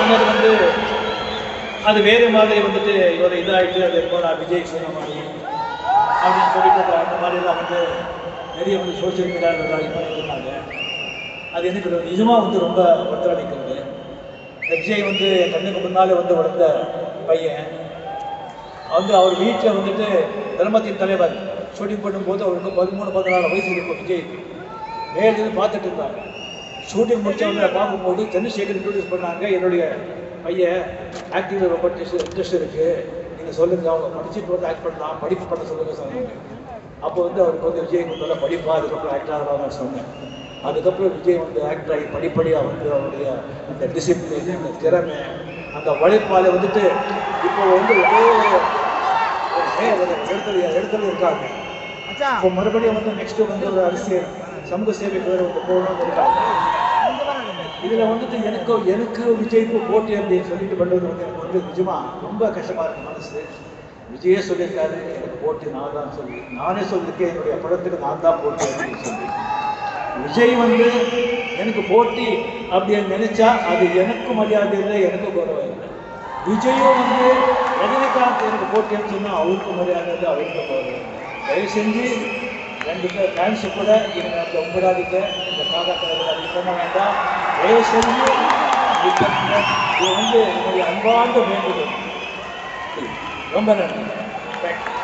சொன்னது வந்து அது வேறு மாதிரி வந்துட்டு இவர் இதாகிட்டு அது எப்போ நான் விஜய் சொன்ன மாதிரி அப்படின்னு சொல்லிட்டு அந்த மாதிரிலாம் வந்து நிறைய வந்து சோஷியல் மீடியாவில் இது இருந்தாங்க. அது எனக்கு நிஜமாக வந்து ரொம்ப ஒத்துழைக்கிறது. இந்த விஜய் வந்து கண்ணுக்கு முன்னாலே வந்து வளர்ந்த பையன். வந்து அவர் வீட்டில் வந்துட்டு தர்மத்தின் தலைவர். ஷூட்டிங் பண்ணும்போது அவருக்கு பதிமூணு பதினாலு வயசு இருக்கும் விஜய் வேறு பார்த்துட்டு இருந்தாங்க ஷூட்டிங் முடிச்சவங்க பார்க்கும்போது சந்திரசேகர் இன்ட்ரடியூஸ் பண்ணாங்க. என்னுடைய பையன் ஆக்டிங்கில் ரொம்ப இன்ட்ரெஸ்ட் இருக்கு. நீங்கள் சொல்லுங்க அவங்க படிச்சுட்டு வந்து ஆக்ட் பண்ணலாம் படிப்பு பண்ண சொல்லுங்க சொன்னாங்க. அப்போ வந்து அவருக்கு வந்து விஜய் முதல்ல படிப்பா அதுக்கப்புறம் ஆக்டர் ஆகலாம் சொன்னேன். அதுக்கப்புறம் விஜய் வந்து ஆக்டர் ஆகி படிப்படியாக வந்து அவருடைய அந்த டிசிப்ளின் அந்த திறமை அந்த உழைப்பால வந்துட்டு இப்போ வந்து ஒரே இடத்துல இடத்துல இருக்காங்க. இப்போ மறுபடியும் வந்து நெக்ஸ்ட் வந்து ஒரு அரசியல் சமூக சேவைக்கு வேறு போகணும்னு இருக்காங்க. இதில் வந்துட்டு எனக்கு எனக்கு விஜய்க்கு போட்டி அப்படின்னு சொல்லிட்டு பண்ணுறது வந்து எனக்கு வந்து நிஜமா ரொம்ப கஷ்டமா இருக்கு மனசு. விஜயே சொல்லியிருக்காரு எனக்கு போட்டி நான் தான் சொல்லி. நானே சொல்லியிருக்கேன் என்னுடைய படத்துக்கு நான் தான் போட்டி அப்படின்னு சொல்லி. விஜய் வந்து எனக்கு போட்டி அப்படின்னு நினைச்சா அது எனக்கு மரியாதை இல்லை எனக்கு கௌரவம் இல்லை. விஜயும் வந்து ரஜினிகாந்த் எனக்கு போட்டின்னு சொன்னால் அவருக்கு மரியாதை இல்லை அவருக்கு கௌரவம் இல்லை. தயவு செஞ்சு ரெண்டு பேர் ஃபேன்ஸு கூட இவங்க அந்த இந்த காக்காக்கள் அப்படி பண்ண வேண்டாம். தயவு செஞ்சு இது வந்து என்னுடைய அன்பார்ந்த வேண்டுதல் ரொம்ப நன்றி. தேங்க்யூ.